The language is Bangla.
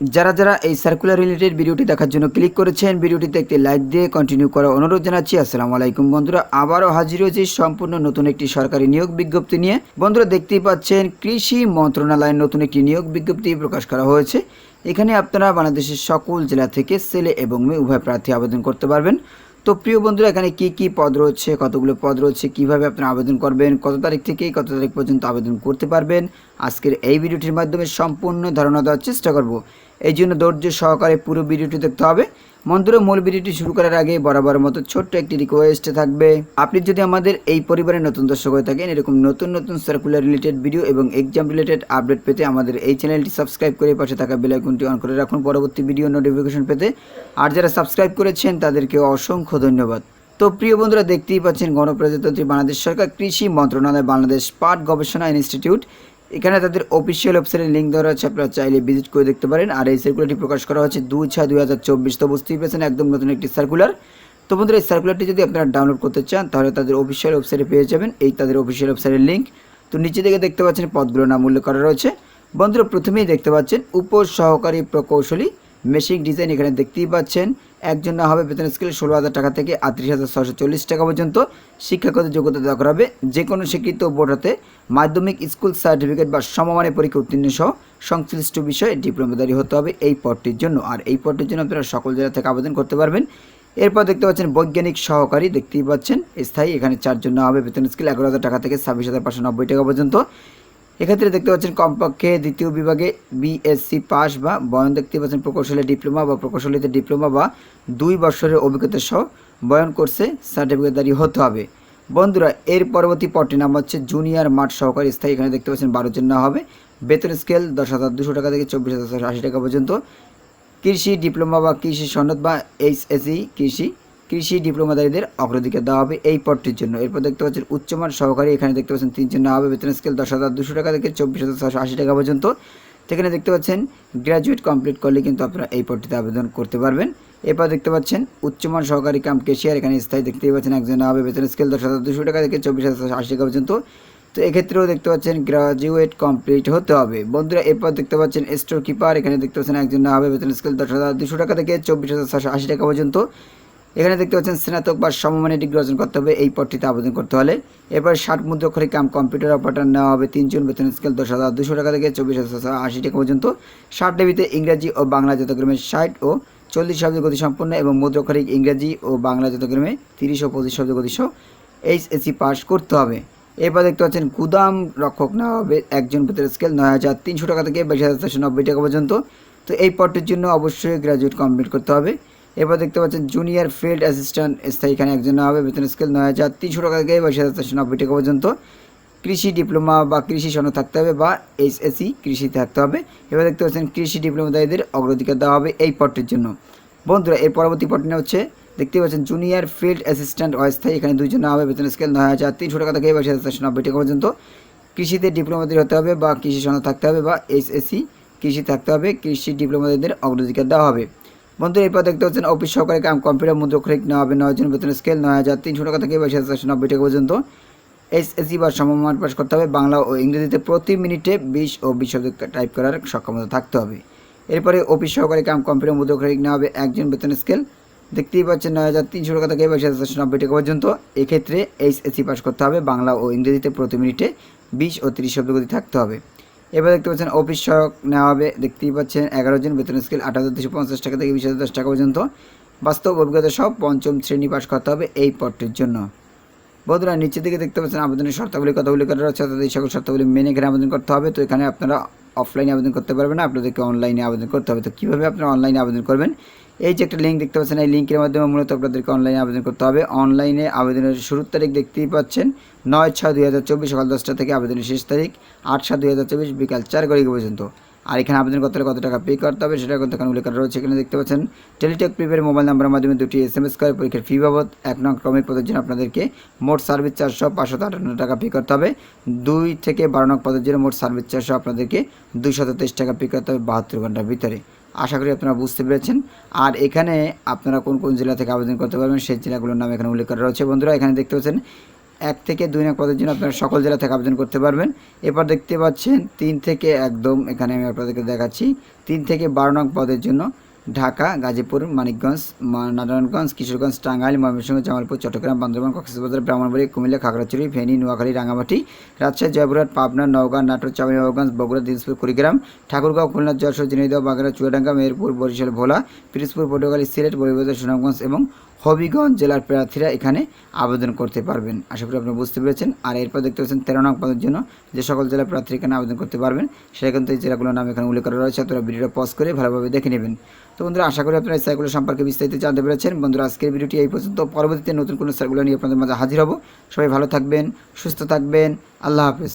যারা যারা এই সার্কুলার রিলেটেড ভিডিওটি দেখার জন্য ক্লিক করেছেন, ভিডিওটিতে একটি লাইক দিয়ে কন্টিনিউ করার অনুরোধ জানাচ্ছি। আসসালামু আলাইকুম বন্ধুরা, আবারও হাজির হয়েছি সম্পূর্ণ নতুন একটি সরকারি নিয়োগ বিজ্ঞপ্তি নিয়ে। বন্ধুরা, দেখতেই পাচ্ছেন, কৃষি মন্ত্রণালয়ের নতুন একটি নিয়োগ বিজ্ঞপ্তি প্রকাশ করা হয়েছে। এখানে আপনারা বাংলাদেশের সকল জেলা থেকে ছেলে এবং মেয়ে উভয় প্রার্থী আবেদন করতে পারবেন। তো প্রিয় বন্ধুরা, এখানে কি কি পদ রয়েছে, কতগুলো পদ রয়েছে, কীভাবে আপনি আবেদন করবেন, কত তারিখ থেকে কত তারিখ পর্যন্ত আবেদন করতে পারবেন, আজকের এই ভিডিওটির মাধ্যমে সম্পূর্ণ ধারণা দেওয়ার চেষ্টা করব। এই জন্য ধৈর্য সহকারে পুরো ভিডিওটি দেখতে হবে। বন্ধুরা মূল ভিডিওটি শুরু করার আগে বরাবর মতো ছোট্ট একটি রিকোয়েস্ট থাকবে। আপনি যদি আমাদের এই পরিবারের নতুন দর্শক হয়ে থাকেন, এরকম নতুন নতুন সার্কুলার রিলেটেড ভিডিও এবং এক্সাম রিলেটেড আপডেট পেতে আমাদের এই চ্যানেলটি সাবস্ক্রাইব করে পাশে থাকা বেল আইকনটি অন করে রাখুন। পরবর্তী ভিডিও নোটিফিকেশন পেতে আর যারা সাবস্ক্রাইব করেছেন, তাদেরকে অসংখ্য ধন্যবাদ। তো প্রিয় বন্ধুরা, দেখতেই পাচ্ছেন গণপ্রজাতন্ত্রী বাংলাদেশ সরকার কৃষি মন্ত্রণালয়, বাংলাদেশ পাট গবেষণা ইনস্টিটিউট এখানে তাদের অফিসিয়াল ওয়েবসাইটের লিঙ্ক দেওয়া আছে আপনারা চাইলে ভিজিট করে দেখতে পারেন। আর এই সার্কুলারটি প্রকাশ করা হয়েছে দুই ছয় দুই হাজার চব্বিশ। তো বুঝতেই পেরেছেন, একদম নতুন একটি সার্কুলার তো বন্ধুরা, এই সার্কুলারটি যদি আপনারা ডাউনলোড করতে চান, তাহলে তাদের অফিসিয়াল ওয়েবসাইটে পেয়ে যাবেন। এই তাদের অফিসিয়াল ওয়েবসাইটের লিঙ্ক তো নিচে থেকে দেখতে পাচ্ছেন, পদগুলোর নাম উল্লেখ করা রয়েছে। বন্ধুরা, প্রথমেই দেখতে পাচ্ছেন উপ সহকারী প্রকৌশলী মেশিক ডিজাইন এখানে দেখতেই পাচ্ছেন। একজন না হবে, বেতন স্কেল ষোলো হাজার টাকা থেকে আটত্রিশ হাজার ছশো চল্লিশ টাকা পর্যন্ত। শিক্ষাগত যোগ্যতা দেওয়া হবে। যে কোনো স্বীকৃত বোর্ড হতে মাধ্যমিক, স্কুল সার্টিফিকেট বা সমমানের পরীক্ষা উত্তীর্ণ সহ সংশ্লিষ্ট বিষয়ে ডিপ্লোমাদারি হতে হবে এই পদটির জন্য। আর এই পদটির জন্য আপনারা সকল জেলা থেকে আবেদন করতে পারবেন। এরপর দেখতে পাচ্ছেন, বৈজ্ঞানিক সহকারী দেখতেই পাচ্ছেন, স্থায়ী। এখানে চারজন না হবে, বেতন স্কেল এগারো হাজার টাকা থেকে ছাব্বিশ হাজার পাঁচশো নব্বই টাকা পর্যন্ত। এক্ষেত্রে দেখতে পাচ্ছেন কমপক্ষে দ্বিতীয় বিভাগে বিএসসি পাস বা বয়ন দেখতে পাচ্ছেন প্রকৌশলী ডিপ্লোমা বা প্রকৌশলীতে ডিপ্লোমা বা দুই বছরের অভিজ্ঞতা সহ বয়ন কোর্সে সার্টিফিকেটদারি হতে হবে। বন্ধুরা, এর পরবর্তী পদটি নাম হচ্ছে জুনিয়র মাঠ সহকারী স্থায়ী। এখানে দেখতে পাচ্ছেন বারো জন হবে। বেতন স্কেল দশ হাজার দুশো টাকা থেকে চব্বিশ হাজার আশি টাকা পর্যন্ত। কৃষি ডিপ্লোমা বা কৃষি সনদ বা এইচএসি কৃষি কৃষি ডিপ্লোমাধারীদের অগ্রাধিকার দেওয়া হবে এই পদটির জন্য। এরপর দেখতে পাচ্ছেন, উচ্চমান সহকারী এখানে দেখতে পাচ্ছেন তিনজন হবে। বেতন স্কেল দশ হাজার দুশো টাকা থেকে চব্বিশ হাজার ছশো আশি টাকা পর্যন্ত। সেখানে দেখতে পাচ্ছেন গ্র্যাজুয়েট কমপ্লিট করলে কিন্তু আপনারা এই পদটিতে আবেদন করতে পারবেন। এরপর দেখতে পাচ্ছেন, উচ্চমান সহকারী কাম কেশিয়ার এখানে স্থায়ী দেখতেই পাচ্ছেন, একজন হবে। বেতন স্কেল দশ হাজার দুশো টাকা থেকে চব্বিশ হাজার ছশো আশি টাকা পর্যন্ত। তো এক্ষেত্রেও দেখতে পাচ্ছেন গ্রাজুয়েট কমপ্লিট হতে হবে। বন্ধুরা, এরপর দেখতে পাচ্ছেন স্টোর কিপার এখানে দেখতে পাচ্ছেন, একজন হবে। বেতন স্কেল দশ হাজার দুশো টাকা থেকে চব্বিশ হাজার ছশো আশি টাকা পর্যন্ত। এখানে দেখতে পাচ্ছেন স্নাতক বা সমমানের ডিগ্রি অর্জন করতে হবে, এই পদটিতে আবেদন করতে হলে। এরপর ষাট মুদ্রক্ষরী কাম কম্পিউটার অপারেটর নেওয়া হবে, তিনজন বেতন স্কেল দশ হাজার দুশো টাকা থেকে চব্বিশ হাজার আশি টাকা পর্যন্ত। ষাট ডেবিতে ইংরাজি ও বাংলা যথাক্রমে ষাট ও চল্লিশ শব্দ গতি সম্পন্ন এবং মুদ্রক্ষরিক ইংরাজি ও বাংলা যথাক্রমে তিরিশ ও পঁচিশ শব্দ গতি সহ এইচএসসি পাস করতে হবে। এরপর দেখতে পাচ্ছেন গুদাম রক্ষক নেওয়া হবে, একজন বেতন স্কেল নয় হাজার তিনশো টাকা থেকে বাইশ হাজার চারশো নব্বই টাকা পর্যন্ত। তো এই পদটির জন্য অবশ্যই গ্র্যাজুয়েট কমপ্লিট করতে হবে। এরপর দেখতে পাচ্ছেন জুনিয়র ফিল্ড অ্যাসিস্ট্যান্ট স্থায়ী এখানে একজন হবে। বেতন স্কেল নয় হাজার তিনশো টাকা থেকে বাইশ হাজার চারশো নব্বই টাকা পর্যন্ত। কৃষি ডিপ্লোমা বা কৃষি সনদ থাকতে হবে বা এইচএসি কৃষি থাকতে হবে। এবার দেখতে পাচ্ছেন কৃষি ডিপ্লোমা ডিপ্লোমাদারীদের অগ্রাধিকার দেওয়া হবে এই পদটির জন্য। বন্ধুরা এর পরবর্তী পদটি হচ্ছে, দেখতে পাচ্ছেন জুনিয়র ফিল্ড অ্যাসিস্ট্যান্ট অস্থায়ী, এখানে দুইজন হবে। বেতন স্কেল নয় হাজার তিনশো টাকা থেকে বাইশ হাজার চারশো নব্বই টাকা পর্যন্ত। কৃষিতে ডিপ্লোমাদারি হতে হবে বা কৃষি সনদ থাকতে হবে বা এইচএসি কৃষি থাকতে হবে। কৃষি ডিপ্লোমাদারীদের অগ্রাধিকার দেওয়া হবে। বন্ধু এরপর দেখতে পাচ্ছেন অফিস সহকারী কাম কম্পিউটার মুদ্রক্ষরিক নেওয়া হবে। নয় জন বেতন স্কেল নয় হাজার তিনশো টাকা থেকে বাইশ হাজার নব্বই টাকা পর্যন্ত। এস এসএসসি বা সমমান পাস করতে হবে। বাংলা ও ইংরেজিতে প্রতি মিনিটে বিশ ও বিশ শব্দ টাইপ করার সক্ষমতা থাকতে হবে। এরপরে অফিস সহকারী কাম কম্পিউটার মুদ্রক্ষরিক নেওয়া হবে। একজন বেতন স্কেল দেখতেই পাচ্ছেন নয় হাজার তিনশো টাকা থেকে বাইশ হাজার নব্বই টাকা পর্যন্ত। এক্ষেত্রে এইচএসসি পাস করতে হবে। বাংলা ও ইংরেজিতে প্রতি মিনিটে বিশ ও তিরিশ শব্দগতি থাকতে হবে। এবার দেখতে পাচ্ছেন অফিস সহায়ক নেওয়া হবে। দেখতেই পাচ্ছেন এগারো জন, বেতন স্কেল আট হাজার দুশো পঞ্চাশ টাকা থেকে বিশ হাজার দশ টাকা পর্যন্ত। বাস্তব অভিজ্ঞতা সব পঞ্চম শ্রেণি পাস করতে হবে এই পদটির জন্য। বন্ধুরা নিচে দিকে দেখতে পাচ্ছেন আবেদনের শর্তাবলী কথা উল্লেখ করা অর্থাৎ এই সকল শর্তাবলী মেনে এখানে আবেদন করতে হবে। তো এখানে আপনারা অফলাইনে আবেদন করতে পারবেন না, আপনাদেরকে অনলাইনে আবেদন করতে হবে। তো কীভাবে আপনারা অনলাইনে আবেদন করবেন? এই যে একটা লিঙ্ক দেখতে পাচ্ছেন, এই লিঙ্কের মাধ্যমে মূলত আপনাদেরকে অনলাইনে আবেদন করতে হবে। অনলাইনে আবেদনের শুরুর তারিখ দেখতেই পাচ্ছেন, নয় ছয় দুই হাজার চব্বিশ সকাল দশটা থেকে আবেদনের শেষ তারিখ, আট সাত দুই হাজার চব্বিশ বিকাল চার ঘড়ি পর্যন্ত। আর এখানে আবেদন করতে হলে কত টাকা পে করতে হবে সেটা কিন্তু এখানে উল্লেখ রয়েছে। এখানে দেখতে পাচ্ছেন টেলিটেক প্রিপেড মোবাইল নাম্বারের মাধ্যমে দুটি এস এম এস করে পরীক্ষার ফি বাবদ, এক নং ক্রমিক পদের জন্য আপনাদেরকে মোট সার্ভিস চারশো পাঁচশো আটান্ন টাকা পে করতে হবে। দুই থেকে বারো নং পদের জন্য মোট সার্ভিস চারশো আপনাদেরকে দুইশত তেইশ টাকা পে করতে হবে বাহাত্তর ঘণ্টার ভিতরে। আশা করি আপনারা বুঝতে পেরেছেন। আর এখানে আপনারা কোন কোন জেলা থেকে আবেদন করতে পারবেন সেই জেলাগুলোর নাম এখানে উল্লেখ করা রয়েছে। বন্ধুরা, এখানে দেখতে পাচ্ছেন, এক থেকে দুই লাখ পদের জন্য আপনারা সকল জেলা থেকে আবেদন করতে পারবেন। এরপর দেখতে পাচ্ছেন, তিন থেকে একদম, এখানে আমি আপনাদেরকে দেখাচ্ছি, তিন থেকে বারো নং পদের জন্য ঢাকা, গাজীপুর, মানিকগঞ্জ, নারায়ণগঞ্জ, কিশোরগঞ্জ, টাঙ্গাইল, ময়মনসিংহ, জামালপুর, চট্টগ্রাম, বান্দরবান, কক্সবাজার, ব্রাহ্মণবাড়ি, কুমিল্লা, খাগড়াছড়ি, ফেনী, নোয়াখালী রাঙামাটি রাজশাহী, জয়পুরহাট, পাবনা, নওগাঁ, নাটোর, চাঁপাইনবাবগঞ্জ, বগুড়া, দিনাজপুর, কুড়িগ্রাম, ঠাকুরগাঁও, খুলনা, যশোর, ঝিনাইদহ বাগেরা চুয়াডাঙ্গা, মেহেরপুর, বরিশাল, ভোলা, পিরোজপুর, পটুয়াখালী, সিলেট, বরিবাজার, সুনামগঞ্জ এবং হবিগঞ্জ জেলার প্রার্থীরা এখানে আবেদন করতে পারবেন। আশা করি আপনি বুঝতে পেরেছেন। আর এরপর দেখতে পাচ্ছেন, তেরো নং পদের জন্য যে সকল জেলার প্রার্থী এখানে আবেদন করতে পারবেন সেটা কিন্তু এই জেলাগুলোর নাম এখানে উল্লেখ করা রয়েছে। আপনারা ভিডিওটা পজ করে ভালোভাবে দেখে নেবেন। তো বন্ধুরা, আশা করি আপনারা এই সম্পর্কে বিস্তারিত জানতে পেরেছেন। বন্ধুরা, আজকের ভিডিওটি এই পর্যন্ত। পরবর্তীতে নতুন কোনো সাইগুলো নিয়ে আপনাদের মাঝে হাজির হব। সবাই ভালো থাকবেন, সুস্থ থাকবেন। আল্লাহ হাফেজ।